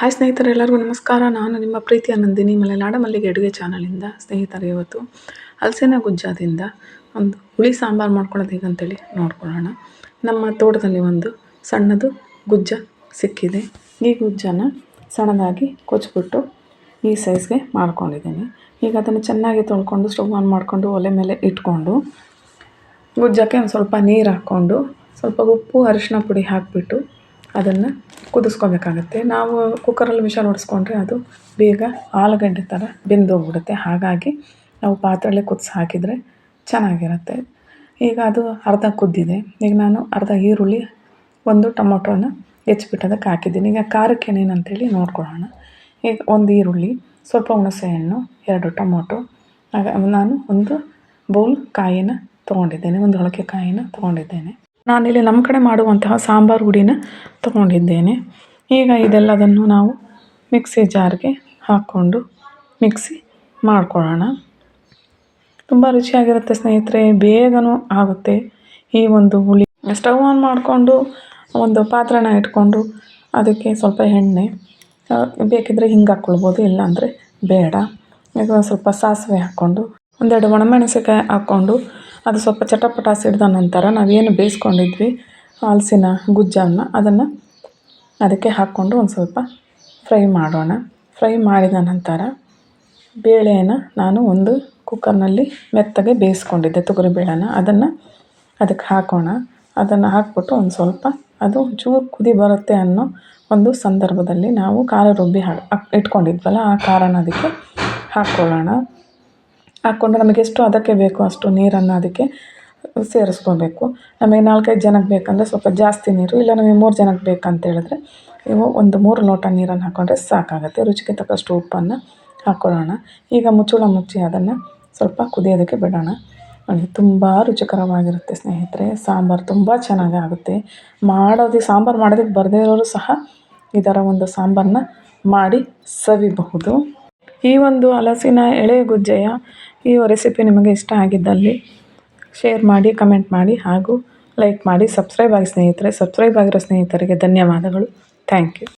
Hi ಸ್ನೇಹಿತರೆ, ಎಲ್ಲರಿಗೂ ನಮಸ್ಕಾರ. ನಾನು ನಿಮ್ಮ ಪ್ರೀತಿಯ ನಂದಿನಿ, ಮಲೆನಾಡ ಮಲ್ಲಿಗೆ ಅಡುಗೆ ಚಾನಲಿಂದ ಸ್ನೇಹಿತರೆ ಇವತ್ತು ಹಲಸಿನ ಗುಜ್ಜಾದಿಂದ ಒಂದು ಹುಳಿ ಸಾಂಬಾರು ಮಾಡ್ಕೊಳ್ಳೋದು ಹೇಗಂತೇಳಿ ನೋಡ್ಕೊಳ್ಳೋಣ. ನಮ್ಮ ತೋಟದಲ್ಲಿ ಒಂದು ಸಣ್ಣದು ಗುಜ್ಜ ಸಿಕ್ಕಿದೆ. ಈ ಗುಜ್ಜನ ಸಣ್ಣದಾಗಿ ಕೊಚ್ಬಿಟ್ಟು ಈ ಸೈಜ್ಗೆ ಮಾಡ್ಕೊಂಡಿದ್ದೀನಿ. ಈಗ ಅದನ್ನು ಚೆನ್ನಾಗಿ ತೊಳ್ಕೊಂಡು ಸ್ಟವ್ ಆನ್ ಮಾಡಿಕೊಂಡು ಒಲೆ ಮೇಲೆ ಇಟ್ಕೊಂಡು ಗುಜ್ಜಕ್ಕೆ ಒಂದು ಸ್ವಲ್ಪ ನೀರು ಹಾಕ್ಕೊಂಡು ಸ್ವಲ್ಪ ಉಪ್ಪು ಅರಿಶಿನ ಪುಡಿ ಹಾಕಿಬಿಟ್ಟು ಅದನ್ನು ಕುದಿಸ್ಕೋಬೇಕಾಗತ್ತೆ. ನಾವು ಕುಕ್ಕರಲ್ಲಿ ವಿಷಲ್ ಹೊಡೆಸ್ಕೊಂಡ್ರೆ ಅದು ಬೇಗ ಆಲೂಗಡ್ಡೆ ಥರ ಬೆಂದೋಗ್ಬಿಡುತ್ತೆ. ಹಾಗಾಗಿ ನಾವು ಪಾತ್ರೆಯಲ್ಲೇ ಕುದಿಸಿ ಹಾಕಿದರೆ ಚೆನ್ನಾಗಿರುತ್ತೆ. ಈಗ ಅದು ಅರ್ಧ ಕುದ್ದಿದೆ. ಈಗ ನಾನು ಅರ್ಧ ಈರುಳ್ಳಿ, ಒಂದು ಟೊಮೊಟೊನ ಹೆಚ್ಚಿಬಿಟ್ಟು ಅದಕ್ಕೆ ಹಾಕಿದ್ದೀನಿ. ಈಗ ಖಾರಕ್ಕೆ ಏನೇನು ಅಂತೇಳಿ ನೋಡ್ಕೊಳ್ಳೋಣ. ಈಗ ಒಂದು ಈರುಳ್ಳಿ, ಸ್ವಲ್ಪ ಹುಣಸೆಹಣ್ಣು, ಎರಡು ಟೊಮೊಟೊ, ಆಗ ನಾನು ಒಂದು ಬೌಲ್ ಕಾಯಿನ ತೊಗೊಂಡಿದ್ದೇನೆ. ಒಂದು ಹೊಳಕೆ ಕಾಯಿನ ತೊಗೊಂಡಿದ್ದೇನೆ. ನಾನಿಲ್ಲಿ ನಮ್ಮ ಕಡೆ ಮಾಡುವಂತಹ ಸಾಂಬಾರು ಹುಡಿನ ತಗೊಂಡಿದ್ದೇನೆ. ಈಗ ಇದೆಲ್ಲದನ್ನು ನಾವು ಮಿಕ್ಸಿ ಜಾರ್ಗೆ ಹಾಕ್ಕೊಂಡು ಮಿಕ್ಸಿ ಮಾಡ್ಕೊಳ್ಳೋಣ. ತುಂಬ ರುಚಿಯಾಗಿರುತ್ತೆ ಸ್ನೇಹಿತರೆ, ಬೇಗನೂ ಆಗುತ್ತೆ. ಈ ಒಂದು ಹುಳಿ ಸ್ಟವ್ ಆನ್ ಮಾಡಿಕೊಂಡು ಒಂದು ಪಾತ್ರೆನ ಇಟ್ಕೊಂಡು ಅದಕ್ಕೆ ಸ್ವಲ್ಪ ಎಣ್ಣೆ ಬೇಕಿದ್ದರೆ ಹಿಂಗೆ ಹಾಕ್ಕೊಳ್ಬೋದು, ಇಲ್ಲಾಂದರೆ ಬೇಡ. ಈಗ ಸ್ವಲ್ಪ ಸಾಸಿವೆ ಹಾಕ್ಕೊಂಡು, ಒಂದೆರಡು ಒಣಮೆಣಸಿಕಾಯಿ ಹಾಕ್ಕೊಂಡು ಅದು ಸ್ವಲ್ಪ ಚಟಪಟ ಸಿಡಿದ ನಂತರ ನಾವೇನು ಬೇಯಿಸ್ಕೊಂಡಿದ್ವಿ ಹಲಸಿನ ಗುಜ್ಜನ್ನು. ಅದನ್ನು ಅದಕ್ಕೆ ಹಾಕ್ಕೊಂಡು ಒಂದು ಸ್ವಲ್ಪ ಫ್ರೈ ಮಾಡೋಣ. ಫ್ರೈ ಮಾಡಿದ ನಂತರ ಬೇಳೆಯನ್ನು ನಾನು ಒಂದು ಕುಕ್ಕರ್ನಲ್ಲಿ ಮೆತ್ತಗೆ ಬೇಯಿಸ್ಕೊಂಡಿದ್ದೆ ತೊಗರಿಬೇಳೆನ ಅದನ್ನು ಅದಕ್ಕೆ ಹಾಕೋಣ. ಅದನ್ನು ಹಾಕ್ಬಿಟ್ಟು ಒಂದು ಸ್ವಲ್ಪ ಅದು ಚೂರು ಕುದಿ ಬರುತ್ತೆ ಅನ್ನೋ ಒಂದು ಸಂದರ್ಭದಲ್ಲಿ ನಾವು ಖಾರ ರುಬ್ಬಿ ಹಾಕಿ ಇಟ್ಕೊಂಡಿದ್ವಲ್ಲ ಆ ಖಾರನ ಅದಕ್ಕೆ ಹಾಕ್ಕೊಳ್ಳೋಣ. ಹಾಕ್ಕೊಂಡು ನಮಗೆ ಎಷ್ಟು ಅದಕ್ಕೆ ಬೇಕೋ ಅಷ್ಟು ನೀರನ್ನು ಅದಕ್ಕೆ ಸೇರಿಸ್ಕೊಬೇಕು. ನಮಗೆ ನಾಲ್ಕೈದು ಜನಕ್ಕೆ ಬೇಕಂದರೆ ಸ್ವಲ್ಪ ಜಾಸ್ತಿ ನೀರು, ಇಲ್ಲ ನಮಗೆ ಮೂರು ಜನಕ್ಕೆ ಬೇಕಂತ ಹೇಳಿದ್ರೆ ನೀವು ಒಂದು ಮೂರು ಲೋಟ ನೀರನ್ನು ಹಾಕ್ಕೊಂಡ್ರೆ ಸಾಕಾಗುತ್ತೆ. ರುಚಿಗೆ ತಕ್ಕಷ್ಟು ಉಪ್ಪನ್ನು ಹಾಕ್ಕೊಳ್ಳೋಣ ಈಗ ಮುಚ್ಚಳ ಮುಚ್ಚಿ ಅದನ್ನು ಸ್ವಲ್ಪ ಕುದಿಯೋದಕ್ಕೆ ಬಿಡೋಣ. ತುಂಬ ರುಚಿಕರವಾಗಿರುತ್ತೆ ಸ್ನೇಹಿತರೆ. ಸಾಂಬಾರು ತುಂಬ ಚೆನ್ನಾಗಿ ಆಗುತ್ತೆ. ಮಾಡೋದು, ಸಾಂಬಾರು ಮಾಡೋದಕ್ಕೆ ಬರದೇ ಇರೋರು ಸಹ ಇದರ ಒಂದು ಸಾಂಬಾರನ್ನ ಮಾಡಿ ಸವಿಬಹುದು. ಈ ಒಂದು ಹಲಸಿನ ಎಳೆ ಗುಜ್ಜೆಯ ಈ ರೆಸಿಪಿ ನಿಮಗೆ ಇಷ್ಟ ಆಗಿದ್ದಲ್ಲಿ ಶೇರ್ ಮಾಡಿ ಕಮೆಂಟ್ ಮಾಡಿ ಹಾಗೂ ಲೈಕ್ ಮಾಡಿ ಸಬ್ಸ್ಕ್ರೈಬ್ ಆಗಿ ಸ್ನೇಹಿತರೆ. ಸಬ್ಸ್ಕ್ರೈಬ್ ಆಗಿರೋ ಸ್ನೇಹಿತರಿಗೆ ಧನ್ಯವಾದಗಳು. Thank you